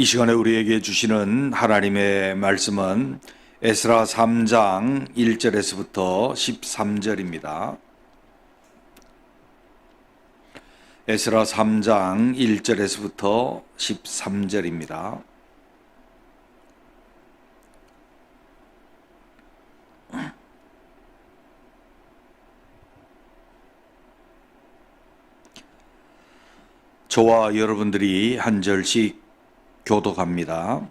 이 시간에 우리에게 주시는 하나님의 말씀은 에스라 3장 1절에서부터 13절입니다. 에스라 3장 1절에서부터 13절입니다. 저와 여러분들이 한 절씩 교독합니다.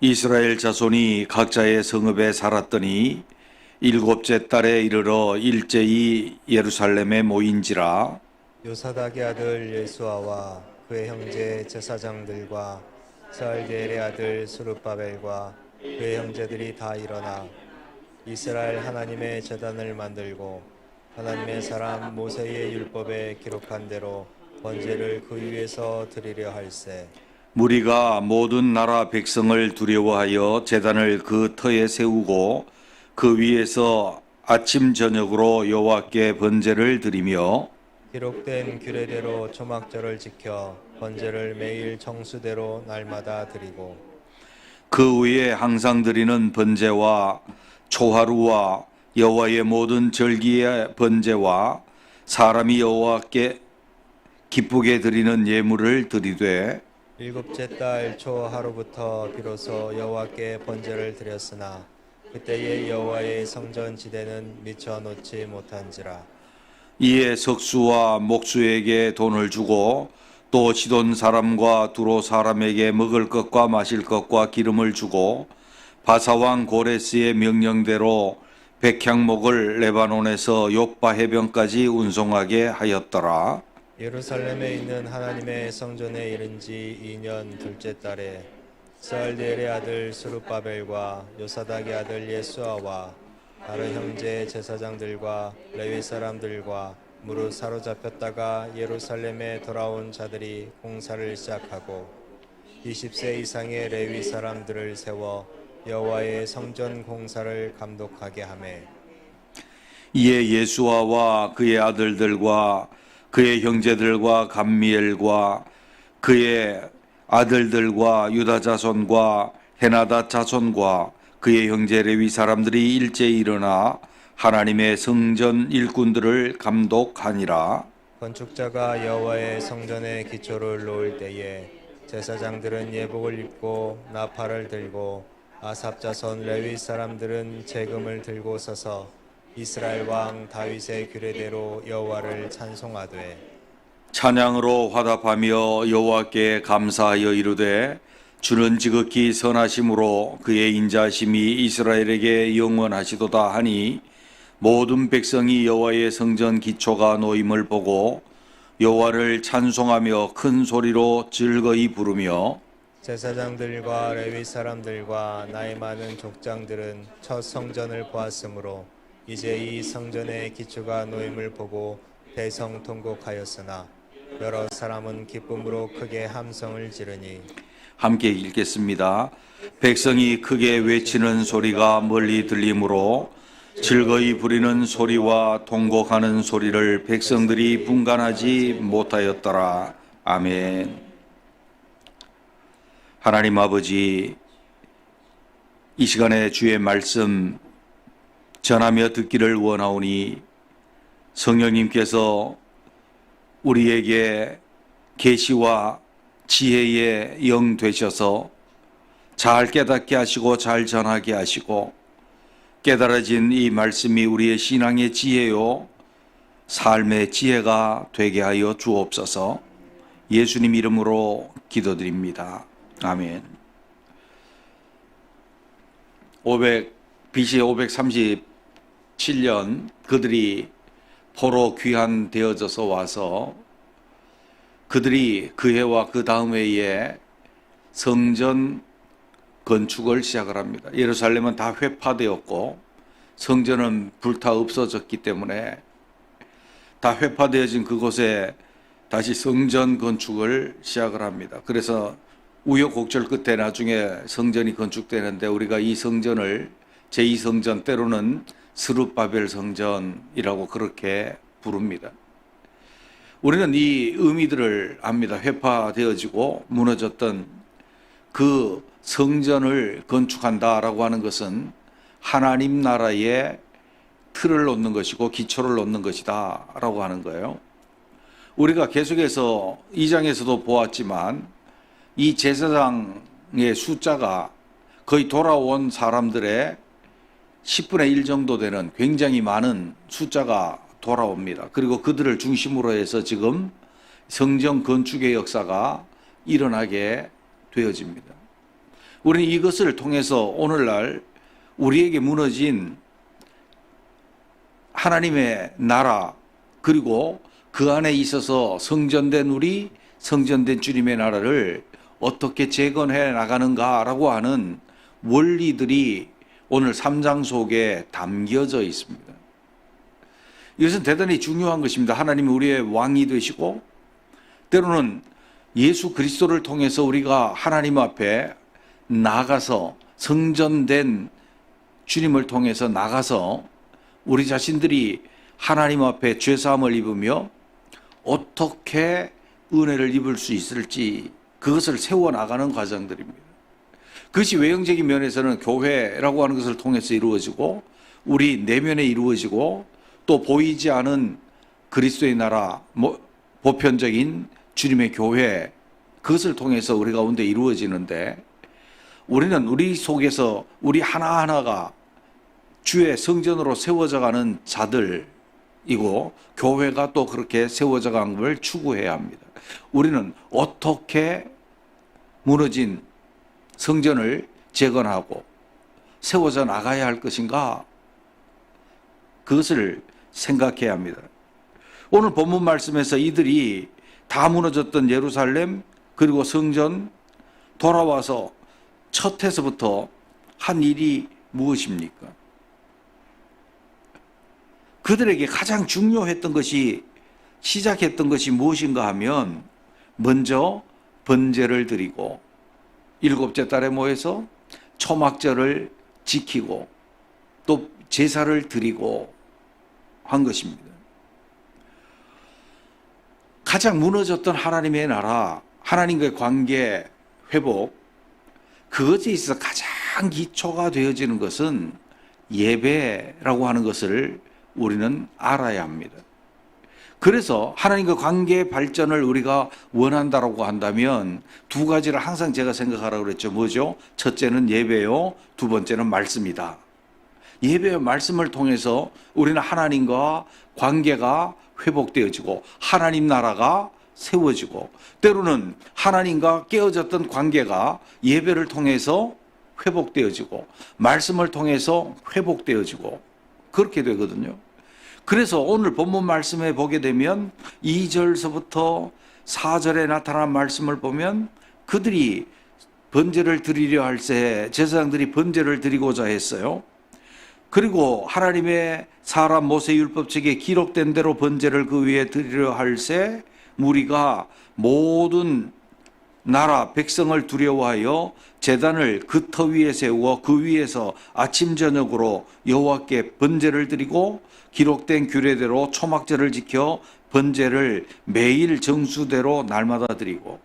이스라엘 자손이 각자의 성읍에 살았더니 일곱째 달에 이르러 일제히 예루살렘에 모인지라 요사닥의 아들 예수아와 그의 형제 제사장들과 살디엘의 아들 수르바벨과 그의 형제들이 다 일어나 이스라엘 하나님의 제단을 만들고 하나님의 사람 모세의 율법에 기록한 대로 번제를 그 위에서 드리려 할세. 무리가 모든 나라 백성을 두려워하여 제단을 그 터에 세우고 그 위에서 아침 저녁으로 여호와께 번제를 드리며 기록된 규례대로 초막절을 지켜 번제를 매일 정수대로 날마다 드리고 그 위에 항상 드리는 번제와 초하루와 여호와의 모든 절기의 번제와 사람이 여호와께 기쁘게 드리는 예물을 드리되 일곱째 달 초 하루부터 비로소 여호와께 번제를 드렸으나 그때의 여호와의 성전 지대는 미쳐 놓지 못한지라 이에 석수와 목수에게 돈을 주고 또 시돈 사람과 두로 사람에게 먹을 것과 마실 것과 기름을 주고 바사왕 고레스의 명령대로 백향목을 레바논에서 요파 해변까지 운송하게 하였더라. 예루살렘에 있는 하나님의 성전에 이른 지 2년 둘째 달에 스알디엘의 아들 수르바벨과 요사닥의 아들 예수아와 다른 형제 제사장들과 레위 사람들과 무릇 사로잡혔다가 예루살렘에 돌아온 자들이 공사를 시작하고 20세 이상의 레위 사람들을 세워 여호와의 성전 공사를 감독하게 하매 이에 예수아와 그의 아들들과 그의 형제들과 감미엘과 그의 아들들과 유다 자손과 헤나다 자손과 그의 형제 레위 사람들이 일제히 일어나 하나님의 성전 일꾼들을 감독하니라. 건축자가 여호와의 성전에 기초를 놓을 때에 제사장들은 예복을 입고 나팔을 들고 아삽 자손 레위 사람들은 재금을 들고 서서 이스라엘 왕 다윗의 규례대로 여호와를 찬송하되 찬양으로 화답하며 여호와께 감사하여 이르되 주는 지극히 선하심으로 그의 인자심이 이스라엘에게 영원하시도다 하니 모든 백성이 여호와의 성전 기초가 놓임을 보고 여호와를 찬송하며 큰 소리로 즐거이 부르며 제사장들과 레위 사람들과 나이 많은 족장들은 첫 성전을 보았으므로 이제 이 성전의 기초가 놓임을 보고 대성통곡하였으나 여러 사람은 기쁨으로 크게 함성을 지르니 함께 읽겠습니다. 백성이 크게 외치는 소리가 멀리 들리므로 즐거이 부리는 소리와 통곡하는 소리를 백성들이 분간하지 못하였더라. 아멘. 하나님 아버지, 이 시간에 주의 말씀 전하며 듣기를 원하오니 성령님께서 우리에게 계시와 지혜의 영 되셔서 잘 깨닫게 하시고 잘 전하게 하시고 깨달아진 이 말씀이 우리의 신앙의 지혜요 삶의 지혜가 되게 하여 주옵소서 예수님 이름으로 기도드립니다. 아멘. 500 BC 537년 그들이 포로 귀환되어져서 와서 그들이 그 해와 그 다음 해에 성전 건축을 시작을 합니다. 예루살렘은 다 회파되었고 성전은 불타 없어졌기 때문에 다 회파되어진 그곳에 다시 성전 건축을 시작을 합니다. 그래서 우여곡절 끝에 나중에 성전이 건축되는데 우리가 이 성전을 제2성전 때로는 스룹바벨 성전이라고 그렇게 부릅니다. 우리는 이 의미들을 압니다. 회파되어지고 무너졌던 그 성전을 건축한다라고 하는 것은 하나님 나라의 틀을 놓는 것이고 기초를 놓는 것이다라고 하는 거예요. 우리가 계속해서 이 장에서도 보았지만 이 제사장의 숫자가 거의 돌아온 사람들의 10분의 1 정도 되는 굉장히 많은 숫자가 돌아옵니다. 그리고 그들을 중심으로 해서 지금 성전 건축의 역사가 일어나게 되어집니다. 우리는 이것을 통해서 오늘날 우리에게 무너진 하나님의 나라 그리고 그 안에 있어서 성전된 우리 성전된 주님의 나라를 어떻게 재건해 나가는가라고 하는 원리들이 오늘 3장 속에 담겨져 있습니다. 이것은 대단히 중요한 것입니다. 하나님이 우리의 왕이 되시고 때로는 예수 그리스도를 통해서 우리가 하나님 앞에 나가서 성전된 주님을 통해서 나가서 우리 자신들이 하나님 앞에 죄사함을 입으며 어떻게 은혜를 입을 수 있을지 그것을 세워 나가는 과정들입니다. 그것이 외형적인 면에서는 교회라고 하는 것을 통해서 이루어지고 우리 내면에 이루어지고 또 보이지 않은 그리스도의 나라 뭐 보편적인 주님의 교회 그것을 통해서 우리 가운데 이루어지는데 우리는 우리 속에서 우리 하나하나가 주의 성전으로 세워져 가는 자들이고 교회가 또 그렇게 세워져 가는 걸 추구해야 합니다. 우리는 어떻게 무너진 성전을 재건하고 세워져 나가야 할 것인가? 그것을 생각해야 합니다. 오늘 본문 말씀에서 이들이 다 무너졌던 예루살렘 그리고 성전 돌아와서 첫 해서부터 한 일이 무엇입니까? 그들에게 가장 중요했던 것이 시작했던 것이 무엇인가 하면 먼저 번제를 드리고 일곱째 달에 모여서 초막절을 지키고 또 제사를 드리고 한 것입니다. 가장 무너졌던 하나님의 나라, 하나님과의 관계 회복, 그것에 있어서 가장 기초가 되어지는 것은 예배라고 하는 것을 우리는 알아야 합니다. 그래서 하나님과 관계 발전을 우리가 원한다라고 한다면 두 가지를 항상 제가 생각하라고 그랬죠. 뭐죠? 첫째는 예배요. 두 번째는 말씀이다. 예배와 말씀을 통해서 우리는 하나님과 관계가 회복되어지고 하나님 나라가 세워지고 때로는 하나님과 깨어졌던 관계가 예배를 통해서 회복되어지고 말씀을 통해서 회복되어지고 그렇게 되거든요. 그래서 오늘 본문 말씀에 보게 되면 2절서부터 4절에 나타난 말씀을 보면 그들이 번제를 드리려 할때 제사장들이 번제를 드리고자 했어요. 그리고 하나님의 사람 모세 율법책에 기록된 대로 번제를 그 위에 드리려 할새 무리가 모든 나라 백성을 두려워하여 제단을 그 터 위에 세우고 그 위에서 아침 저녁으로 여호와께 번제를 드리고 기록된 규례대로 초막절을 지켜 번제를 매일 정수대로 날마다 드리고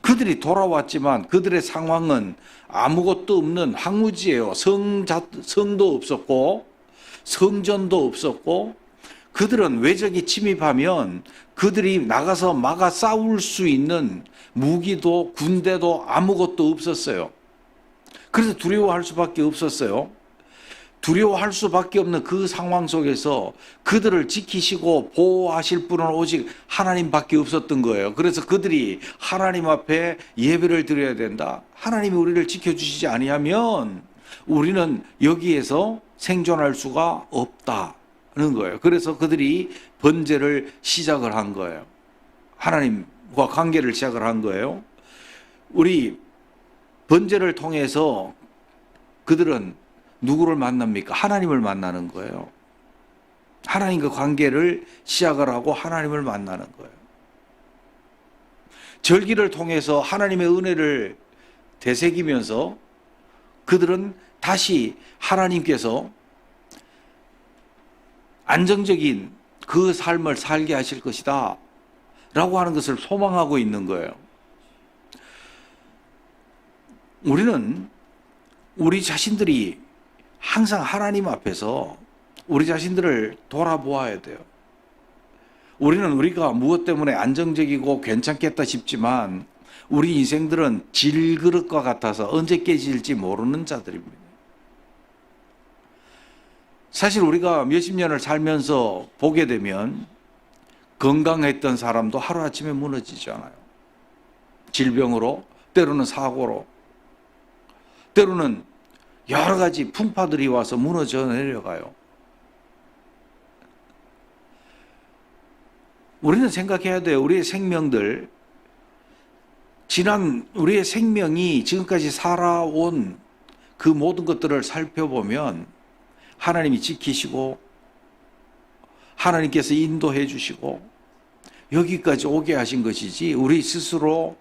그들이 돌아왔지만 그들의 상황은 아무것도 없는 황무지예요. 성 성도 없었고 성전도 없었고 그들은 외적이 침입하면 그들이 나가서 막아 싸울 수 있는 무기도 군대도 아무것도 없었어요. 그래서 두려워할 수밖에 없었어요. 두려워할 수밖에 없는 그 상황 속에서 그들을 지키시고 보호하실 분은 오직 하나님밖에 없었던 거예요. 그래서 그들이 하나님 앞에 예배를 드려야 된다. 하나님이 우리를 지켜주시지 아니하면 우리는 여기에서 생존할 수가 없다는 거예요. 그래서 그들이 번제를 시작을 한 거예요. 하나님과 관계를 시작을 한 거예요. 우리 번제를 통해서 그들은 누구를 만납니까? 하나님을 만나는 거예요. 하나님과 관계를 시작을 하고 하나님을 만나는 거예요. 절기를 통해서 하나님의 은혜를 되새기면서 그들은 다시 하나님께서 안정적인 그 삶을 살게 하실 것이다. 라고 하는 것을 소망하고 있는 거예요. 우리는 우리 자신들이 항상 하나님 앞에서 우리 자신들을 돌아보아야 돼요. 우리는 우리가 무엇 때문에 안정적이고 괜찮겠다 싶지만 우리 인생들은 질그릇과 같아서 언제 깨질지 모르는 자들입니다. 사실 우리가 몇십 년을 살면서 보게 되면 건강했던 사람도 하루아침에 무너지잖아요. 질병으로, 때로는 사고로, 때로는 여러 가지 풍파들이 와서 무너져 내려가요. 우리는 생각해야 돼요. 우리의 생명들, 지난 우리의 생명이 지금까지 살아온 그 모든 것들을 살펴보면 하나님이 지키시고 하나님께서 인도해 주시고 여기까지 오게 하신 것이지 우리 스스로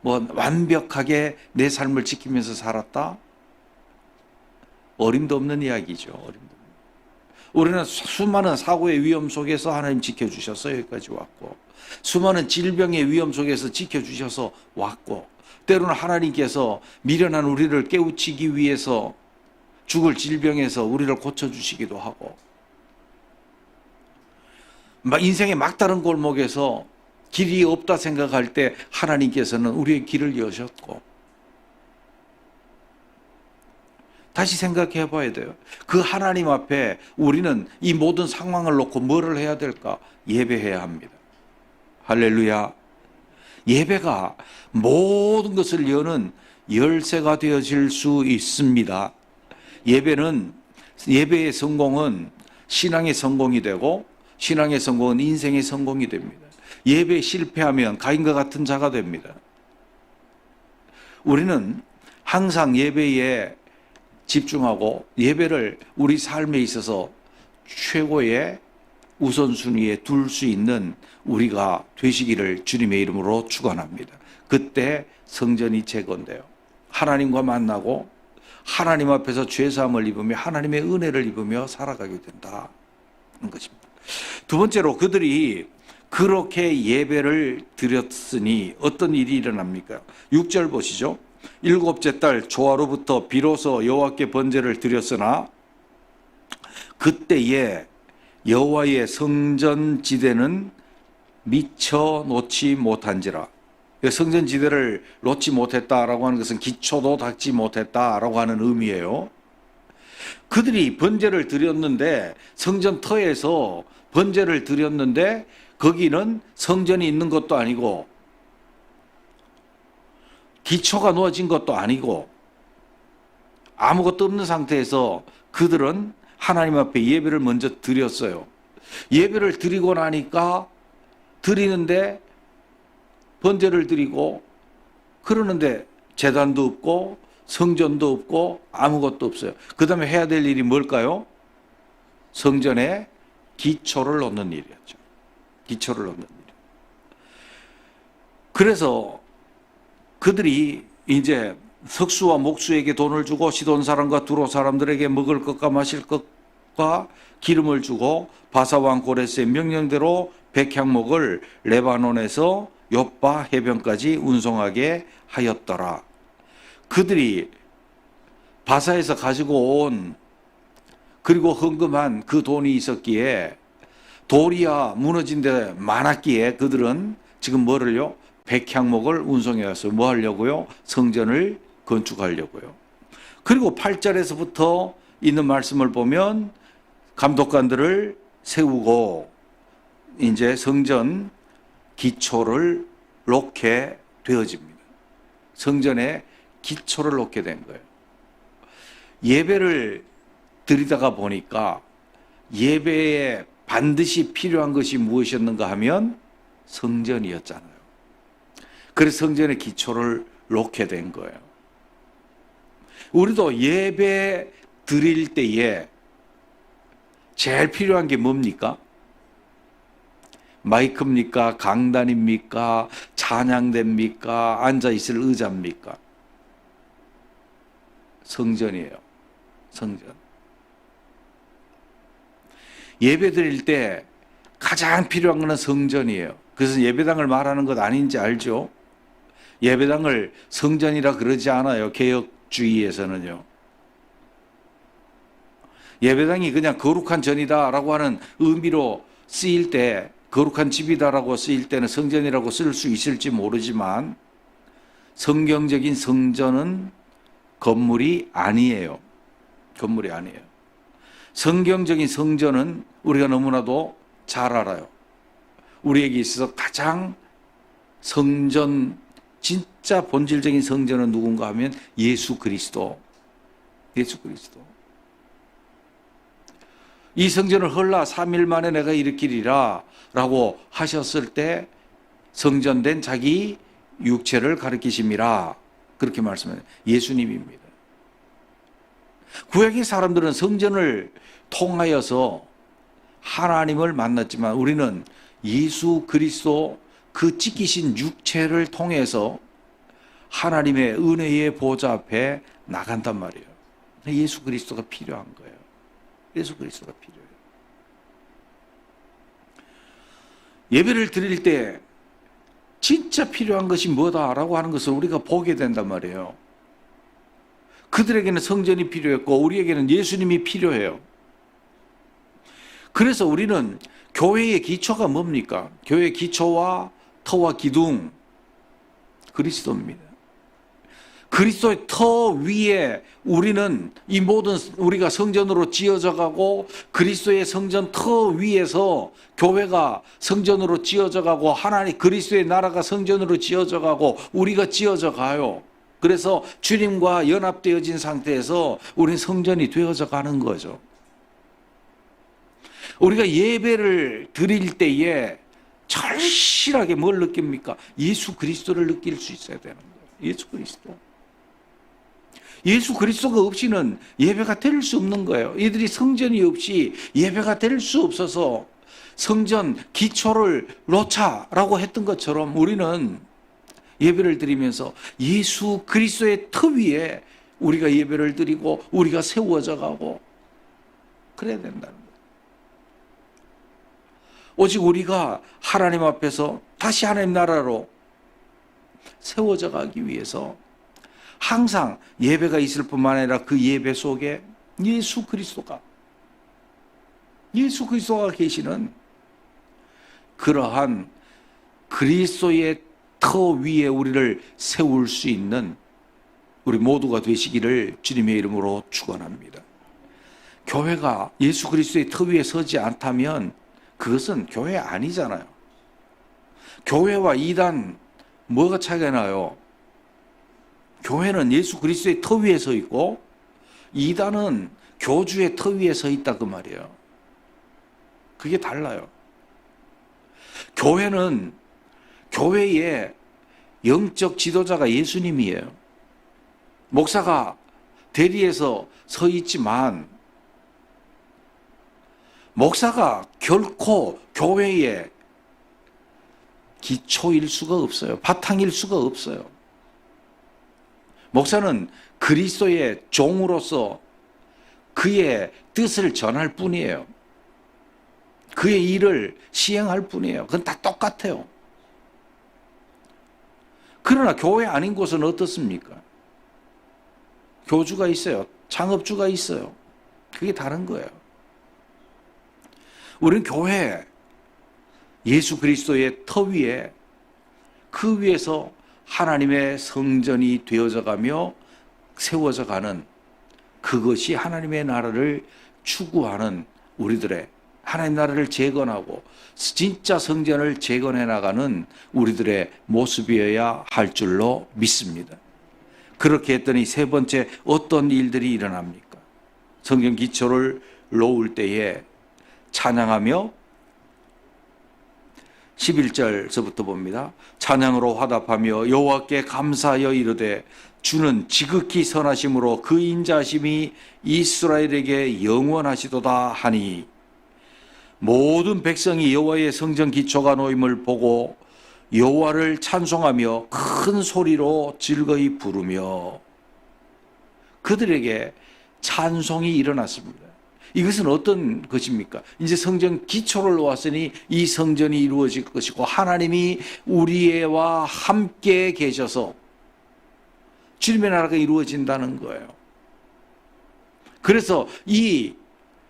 뭐 완벽하게 내 삶을 지키면서 살았다? 어림도 없는 이야기죠. 어림도. 우리는 수많은 사고의 위험 속에서 하나님 지켜주셔서 여기까지 왔고, 수많은 질병의 위험 속에서 지켜주셔서 왔고, 때로는 하나님께서 미련한 우리를 깨우치기 위해서 죽을 질병에서 우리를 고쳐주시기도 하고, 막 인생의 막다른 골목에서 길이 없다 생각할 때 하나님께서는 우리의 길을 여셨고, 다시 생각해 봐야 돼요. 그 하나님 앞에 우리는 이 모든 상황을 놓고 뭐를 해야 될까? 예배해야 합니다. 할렐루야. 예배가 모든 것을 여는 열쇠가 되어질 수 있습니다. 예배는 예배의 성공은 신앙의 성공이 되고 신앙의 성공은 인생의 성공이 됩니다. 예배에 실패하면 가인과 같은 자가 됩니다. 우리는 항상 예배에 집중하고 예배를 우리 삶에 있어서 최고의 우선순위에 둘 수 있는 우리가 되시기를 주님의 이름으로 축원합니다. 그때 성전이 재건돼요. 하나님과 만나고 하나님 앞에서 죄 사함을 입으며 하나님의 은혜를 입으며 살아가게 된다는 것입니다. 두 번째로 그들이 그렇게 예배를 드렸으니 어떤 일이 일어납니까? 6절 보시죠. 일곱째 달 조화로부터 비로소 여호와께 번제를 드렸으나 그때에 여호와의 성전 지대는 미처 놓지 못한지라. 성전 지대를 놓지 못했다라고 하는 것은 기초도 닦지 못했다라고 하는 의미예요. 그들이 번제를 드렸는데 성전 터에서 번제를 드렸는데 거기는 성전이 있는 것도 아니고 기초가 놓아진 것도 아니고 아무것도 없는 상태에서 그들은 하나님 앞에 예배를 먼저 드렸어요. 예배를 드리고 나니까 드리는데 번제를 드리고 그러는데 재단도 없고 성전도 없고 아무것도 없어요. 그 다음에 해야 될 일이 뭘까요? 성전에 기초를 놓는 일이었죠. 기초를 놓는 일. 그래서 그들이 이제 석수와 목수에게 돈을 주고 시돈 사람과 두로 사람들에게 먹을 것과 마실 것과 기름을 주고 바사왕 고레스의 명령대로 백향목을 레바논에서 요빠 해변까지 운송하게 하였더라. 그들이 바사에서 가지고 온 그리고 헌금한 그 돈이 있었기에 도리야 무너진 데 많았기에 그들은 지금 뭐를요? 백향목을 운송해 와서 뭐 하려고요? 성전을 건축하려고요. 그리고 8절에서부터 있는 말씀을 보면 감독관들을 세우고 이제 성전 기초를 놓게 되어집니다. 성전에 기초를 놓게 된 거예요. 예배를 드리다가 보니까 예배에 반드시 필요한 것이 무엇이었는가 하면 성전이었잖아요. 그래서 성전의 기초를 놓게 된 거예요. 우리도 예배 드릴 때에 제일 필요한 게 뭡니까? 마이크입니까? 강단입니까? 찬양대입니까? 앉아있을 의자입니까? 성전이에요. 성전. 예배 드릴 때 가장 필요한 것은 성전이에요. 그래서 예배당을 말하는 것 아닌지 알죠? 예배당을 성전이라 그러지 않아요. 개혁주의에서는요. 예배당이 그냥 거룩한 전이다라고 하는 의미로 쓰일 때, 거룩한 집이다라고 쓰일 때는 성전이라고 쓸 수 있을지 모르지만 성경적인 성전은 건물이 아니에요. 건물이 아니에요. 성경적인 성전은 우리가 너무나도 잘 알아요. 우리에게 있어서 가장 성전, 진짜 본질적인 성전은 누군가 하면 예수 그리스도. 예수 그리스도. 이 성전을 헐라 3일 만에 내가 일으키리라 라고 하셨을 때 성전된 자기 육체를 가리키심이라 그렇게 말씀해요. 예수님입니다. 구약의 사람들은 성전을 통하여서 하나님을 만났지만 우리는 예수 그리스도 그 찢기신 육체를 통해서 하나님의 은혜의 보좌 앞에 나간단 말이에요. 예수 그리스도가 필요한 거예요. 예수 그리스도가 필요해요. 예배를 드릴 때 진짜 필요한 것이 뭐다라고 하는 것을 우리가 보게 된단 말이에요. 그들에게는 성전이 필요했고 우리에게는 예수님이 필요해요. 그래서 우리는 교회의 기초가 뭡니까? 교회의 기초와 터와 기둥 그리스도입니다. 그리스도의 터 위에 우리는 이 모든 우리가 성전으로 지어져 가고 그리스도의 성전 터 위에서 교회가 성전으로 지어져 가고 하나님 그리스도의 나라가 성전으로 지어져 가고 우리가 지어져 가요. 그래서 주님과 연합되어진 상태에서 우리는 성전이 되어져 가는 거죠. 우리가 예배를 드릴 때에 절실하게 뭘 느낍니까? 예수 그리스도를 느낄 수 있어야 되는 거예요. 예수 그리스도. 예수 그리스도가 없이는 예배가 될 수 없는 거예요. 이들이 성전이 없이 예배가 될 수 없어서 성전 기초를 놓자라고 했던 것처럼 우리는 예배를 드리면서 예수 그리스도의 터 위에 우리가 예배를 드리고 우리가 세워져 가고 그래야 된다는 거예요. 오직 우리가 하나님 앞에서 다시 하나님 나라로 세워져 가기 위해서 항상 예배가 있을 뿐만 아니라 그 예배 속에 예수 그리스도가 예수 그리스도가 계시는 그러한 그리스도의 터 위에 우리를 세울 수 있는 우리 모두가 되시기를 주님의 이름으로 축원합니다. 교회가 예수 그리스도의 터 위에 서지 않다면 그것은 교회 아니잖아요. 교회와 이단 뭐가 차이가 나요? 교회는 예수 그리스도의 터 위에 서 있고 이단은 교주의 터 위에 서 있다 그 말이에요. 그게 달라요. 교회는 교회의 영적 지도자가 예수님이에요. 목사가 대리에서 서 있지만 목사가 결코 교회의 기초일 수가 없어요. 바탕일 수가 없어요. 목사는 그리스도의 종으로서 그의 뜻을 전할 뿐이에요. 그의 일을 시행할 뿐이에요. 그건 다 똑같아요. 그러나 교회 아닌 곳은 어떻습니까? 교주가 있어요. 창업주가 있어요. 그게 다른 거예요. 우리는 교회, 예수 그리스도의 터 위에 그 위에서 하나님의 성전이 되어져 가며 세워져 가는 그것이 하나님의 나라를 추구하는 우리들의 하나님 나라를 재건하고 진짜 성전을 재건해 나가는 우리들의 모습이어야 할 줄로 믿습니다. 그렇게 했더니 세 번째 어떤 일들이 일어납니까? 성경 기초를 놓을 때에 찬양하며 11절서부터 봅니다. 찬양으로 화답하며 여호와께 감사하여 이르되 주는 지극히 선하심으로 그 인자심이 이스라엘에게 영원하시도다 하니 모든 백성이 여호와의 성전 기초가 놓임을 보고 여호와를 찬송하며 큰 소리로 즐거이 부르며 그들에게 찬송이 일어났습니다. 이것은 어떤 것입니까? 이제 성전 기초를 놓았으니 이 성전이 이루어질 것이고 하나님이 우리와 함께 계셔서 주님의 나라가 이루어진다는 거예요. 그래서 이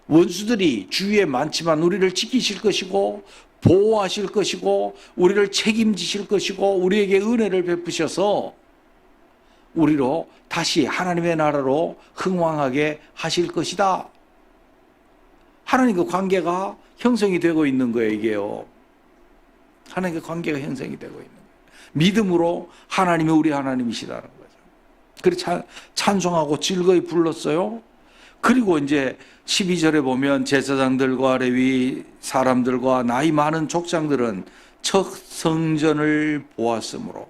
원수들이 주위에 많지만 우리를 지키실 것이고 보호하실 것이고 우리를 책임지실 것이고 우리에게 은혜를 베푸셔서 우리로 다시 하나님의 나라로 흥왕하게 하실 것이다. 하나님과 관계가 형성이 되고 있는 거예요, 이게요. 하나님과 관계가 형성이 되고 있는 거예요. 믿음으로 하나님이 우리 하나님이시라는 거죠. 그래 찬, 찬송하고 즐거이 불렀어요. 그리고 이제 12절에 보면 제사장들과 레위 사람들과 나이 많은 족장들은 첫 성전을 보았으므로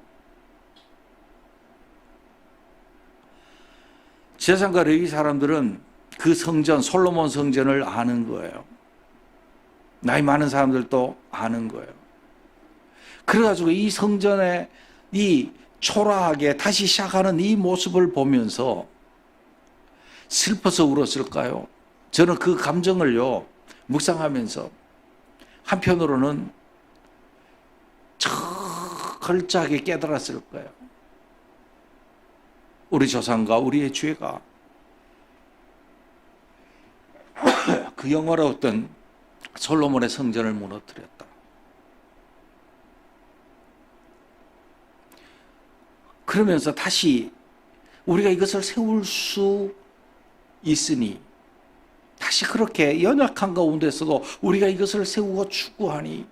제사장과 레위 사람들은 그 성전 솔로몬 성전을 아는 거예요. 나이 많은 사람들도 아는 거예요. 그래가지고 이 성전에 이 초라하게 다시 시작하는 이 모습을 보면서 슬퍼서 울었을까요? 저는 그 감정을요, 묵상하면서 한편으로는 철저하게 깨달았을 거예요. 우리 조상과 우리의 죄가 그 영화로웠던 솔로몬의 성전을 무너뜨렸다. 그러면서 다시 우리가 이것을 세울 수 있으니 다시 그렇게 연약한 가운데서도 우리가 이것을 세우고 추구하니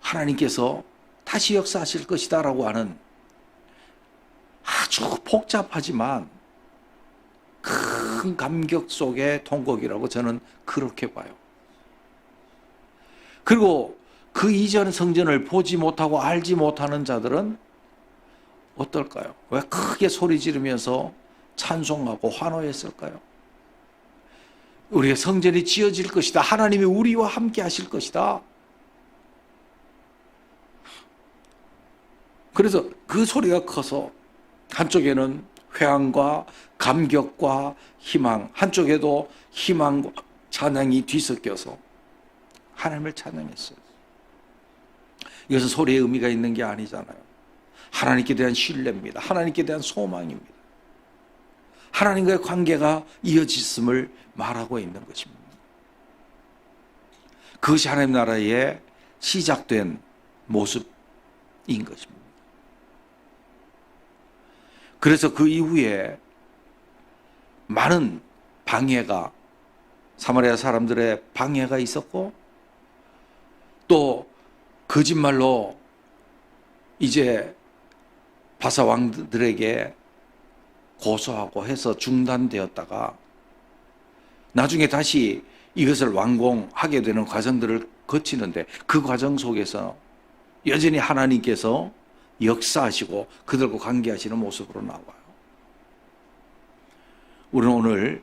하나님께서 다시 역사하실 것이다라고 하는 아주 복잡하지만 큰 감격 속의 통곡이라고 저는 그렇게 봐요. 그리고 그 이전 성전을 보지 못하고 알지 못하는 자들은 어떨까요? 왜 크게 소리 지르면서 찬송하고 환호했을까요? 우리의 성전이 지어질 것이다. 하나님이 우리와 함께 하실 것이다. 그래서 그 소리가 커서 한쪽에는 회한과 감격과 희망, 한쪽에도 희망과 찬양이 뒤섞여서 하나님을 찬양했어요. 이것은 소리의 의미가 있는 게 아니잖아요. 하나님께 대한 신뢰입니다. 하나님께 대한 소망입니다. 하나님과의 관계가 이어졌음을 말하고 있는 것입니다. 그것이 하나님 나라의 시작된 모습인 것입니다. 그래서 그 이후에 많은 방해가 사마리아 사람들의 방해가 있었고 또 거짓말로 이제 바사 왕들에게 고소하고 해서 중단되었다가 나중에 다시 이것을 완공하게 되는 과정들을 거치는데 그 과정 속에서 여전히 하나님께서 역사하시고 그들과 관계하시는 모습으로 나와요. 우리는 오늘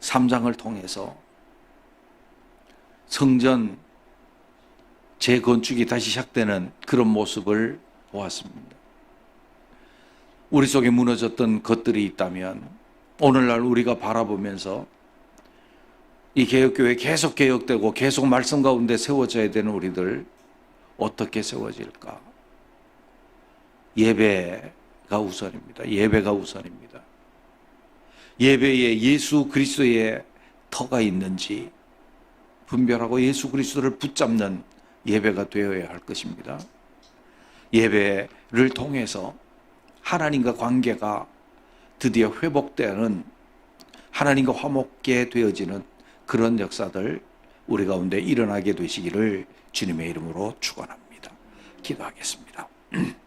3장을 통해서 성전 재건축이 다시 시작되는 그런 모습을 보았습니다. 우리 속에 무너졌던 것들이 있다면 오늘날 우리가 바라보면서 이 개혁교회 계속 개혁되고 계속 말씀 가운데 세워져야 되는 우리들 어떻게 세워질까? 예배가 우선입니다. 예배가 우선입니다. 예배에 예수 그리스도의 터가 있는지 분별하고 예수 그리스도를 붙잡는 예배가 되어야 할 것입니다. 예배를 통해서 하나님과 관계가 드디어 회복되는 하나님과 화목게 되어지는 그런 역사들 우리 가운데 일어나게 되시기를 주님의 이름으로 축원합니다. 기도하겠습니다.